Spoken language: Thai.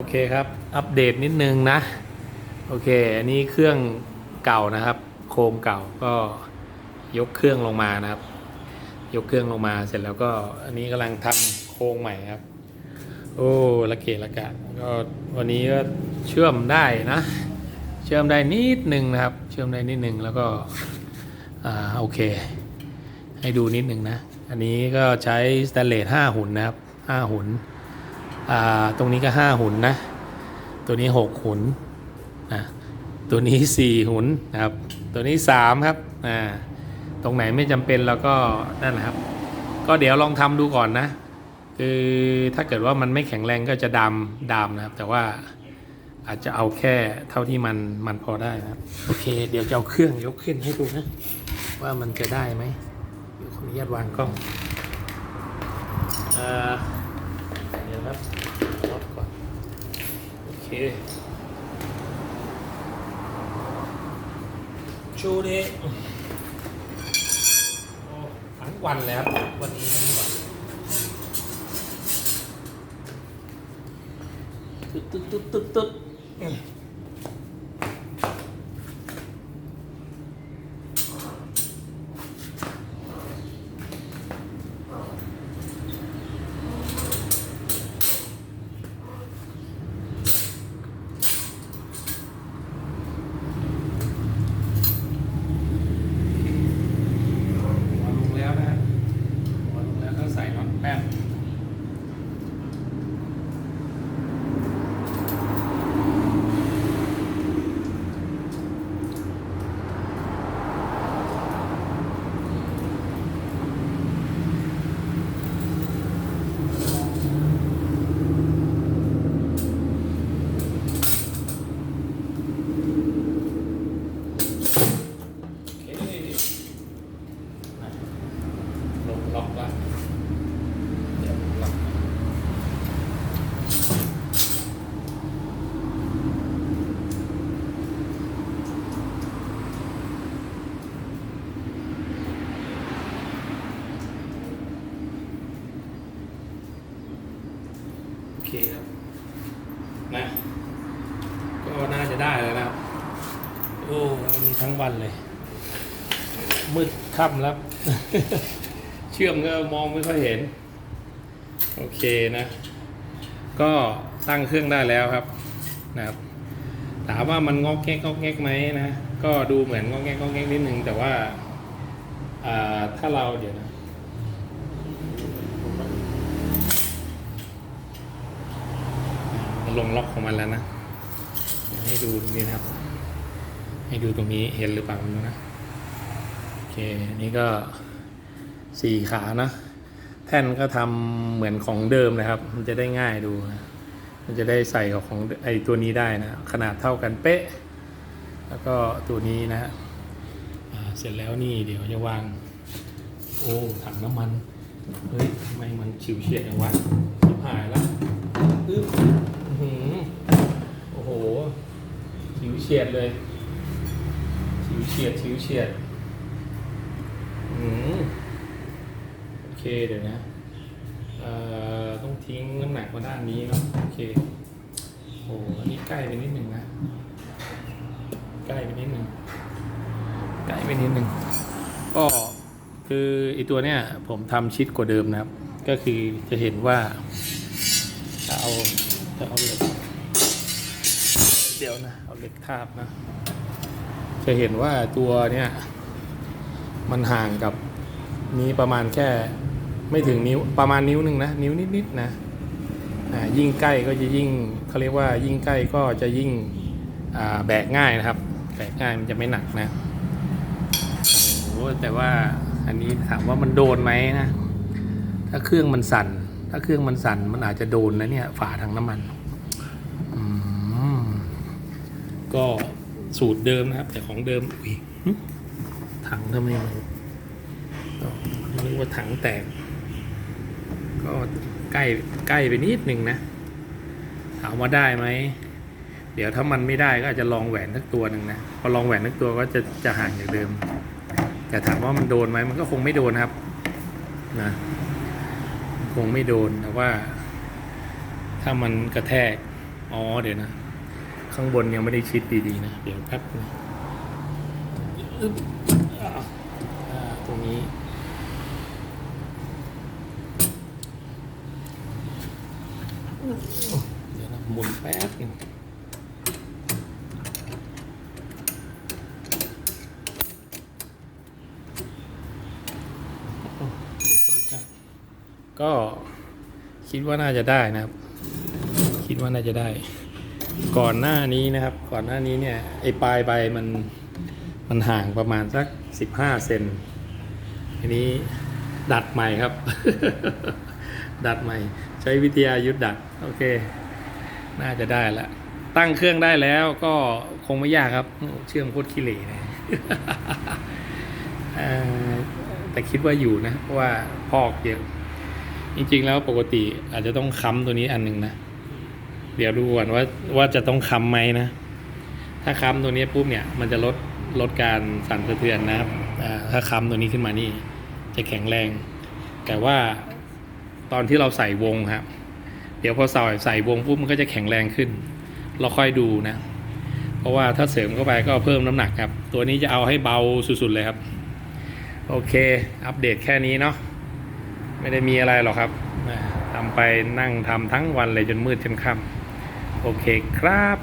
โอเคครับ อัปเดตนิดนึงนะ โอเค อันนี้เครื่องเก่านะครับ โครงเก่าก็ยกเครื่องลงมานะครับ ยกเครื่องลงมาเสร็จแล้วก็อันนี้กำลังทำโครงใหม่ครับ โอ้ละเกะละกะก็วันนี้ก็เชื่อมได้นะ เชื่อมได้นิดนึงนะครับ เชื่อมได้นิดนึงแล้วก็อ่าโอเค ให้ดูนิดนึงนะ อันนี้ก็ใช้สแตนเลส5หุ่นนะครับ5หุ่น ตรงนี้ก็5หุ่นนะ ตัวนี้6หุ่นนะตัวนี้4หุ่นนะครับ ตัวนี้3ครับอ่าตรงไหนไม่จำเป็นเราก็นั่นแหละครับ ก็เดี๋ยวลองทำดูก่อนนะ คือถ้าเกิดว่ามันไม่แข็งแรงก็จะดำดำนะครับ แต่ว่าอาจจะเอาแค่เท่าที่มันมันพอได้นะครับโอเค เดี๋ยวจะเอาเครื่องยกขึ้นให้ดูนะ ว่ามันจะได้ไหมเดี๋ยวขออนุญาตวางกล้องอ่า เดี๋ยวครับลดก่อน โอเคชูดิโอ้ทั้งวันเลยครับ วันนี้ทั้งวันตึ๊ดตึ๊ดตึ๊ดตึ๊ดตึ๊ดหัวลงแล้วนะฮะหัวลงแล้วก็ใส่น็อตแป๊บ โอเคนะลงล็อกละเดี๋ยวล็อกโอ เคครับ นะ ก็น่าจะได้แล้วนะครับ โอ้วันนี้ทั้งวันเลย มืดค่ำแล้ว เชื่อมก็มองไม่ค่อยเห็น โอเคนะ ก็ตั้งเครื่องได้แล้วครับ นะครับ ถามว่ามันงอกแงกงอกแงกไหมนะ ก็ดูเหมือนงอกแงกงอกแงกนิดนึงแต่ว่าอ่าถ้าเราเดี๋ยวนะ มันลงล็อกของมันแล้วนะให้ดูตรงนี้นะครับ ให้ดูตรงนี้เห็นหรือเปล่าไม่รู้นะโอเคนนี้ก็สี่ขานะแท่นก็ทำเหมือนของเดิมนะครับ มันจะได้ง่ายดูนะมันจะได้ใส่กับของไอตัวนี้ได้นะขนาดเท่ากันเป๊ะ แล้วก็ตัวนี้นะอ่าเสร็จแล้วนี่เดี๋ยวจะวาง โอ้ถังน้ำมัน เฮ้ยทำไมมันฉิวเฉียดอย่างวะชิบหายแล้วอึ๊บอื้อหือโอ้โห ฉิวเฉียดเลย ชิวเฉียดชิวเฉียดอืมโอเคเดี๋ยวนะเอ่อต้องทิ้งน้ำหนักมาด้านนี้เนาะโอเคโอ้อันนี้ใกล้ไปนิดหนึ่งนะ ใกล้ไปนิดหนึ่งใกล้ไปนิดหนึ่งก็คือไอตัวเนี้ยผมทำชิดกว่าเดิมนะครับ ก็คือจะเห็นว่าจะเอาจะเอาเหล็ก เดี๋ยวนะ เอาเหล็กทาบนะ จะเห็นว่าตัวเนี้ยมันห่างกับนี้ประมาณแค่ ไม่ถึงนิ้วประมาณนิ้วหนึ่งนะ นิ้วนิดๆนะอ่ายิ่งใกล้ก็จะยิ่งเขาเรียกว่ายิ่งใกล้ก็จะยิ่งอ่าแบกง่ายนะครับ แบกง่ายมันจะไม่หนักนะโอ้โหแต่ว่าอันนี้ถามว่ามันโดนไหมนะ ถ้าเครื่องมันสั่น ถ้าเครื่องมันสั่นมันอาจจะโดนนะเนี่ยฝาถังน้ำมันอืม ก็สูตรเดิมนะครับ แต่ของเดิมอุ้ยถังทำไมมันนึกว่าถังแตก ก็ใกล้ใกล้ไปนิดหนึ่งนะถามว่าได้ไหมเดี๋ยวถ้ามันไม่ได้ก็อาจจะลองแหวนทักตัวหนึ่งนะพอลองแหวนทักตัวก็จะจะห่างจากเดิม แต่ถามว่ามันโดนไหมมันก็คงไม่โดนครับนะคงไม่โดนแต่ว่า ถ้ามันกระแทกอ๋อเดี๋ยวนะ ข้างบนยังไม่ได้ชิดดีๆนะ เดี๋ยวแป๊บนะตรงนี้เดี๋ยวนะหมุนแป๊บนึงก็คิดว่าน่าจะได้นะครับ คิดว่าน่าจะได้ ก่อนหน้านี้นะครับ ก่อนหน้านี้เนี่ยไอ้ปลายใบมันมันห่างประมาณสักสิบห้าเซนทีนี้ดัดใหม่ครับ ดัดใหม่ ใช้วิทยายุทธดัดโอเค น่าจะได้ละตั้งเครื่องได้แล้วก็คงไม่ยากครับ เชื่อมโคตรขี้เหร่เลยเอ่อแต่คิดว่าอยู่นะว่าพอกเยอะจริงๆแล้วปกติอาจจะต้องค้ำตัวนี้อันหนึ่งนะ เดี๋ยวดูก่อนว่าว่าจะต้องค้ำไหมนะ ถ้าค้ำตัวนี้ปุ๊บเนี่ย มันจะลดลดการสั่นสะเทือนนะครับถ้าค้ำตัวนี้ขึ้นมานี่ จะแข็งแรง แต่ว่าตอนที่เราใส่วงครับ เดี๋ยวพอใส่ใส่วงปุ๊บมันก็จะแข็งแรงขึ้น เราค่อยดูนะ เพราะว่าถ้าเสริมเข้าไปก็เพิ่มน้ำหนักครับ ตัวนี้จะเอาให้เบาสุดๆเลยครับ โอเค อัปเดตแค่นี้เนาะ ไม่ได้มีอะไรหรอกครับอ่าทำไปนั่งทำทั้งวันเลยจนมืดจนค่ำ โอเคครับ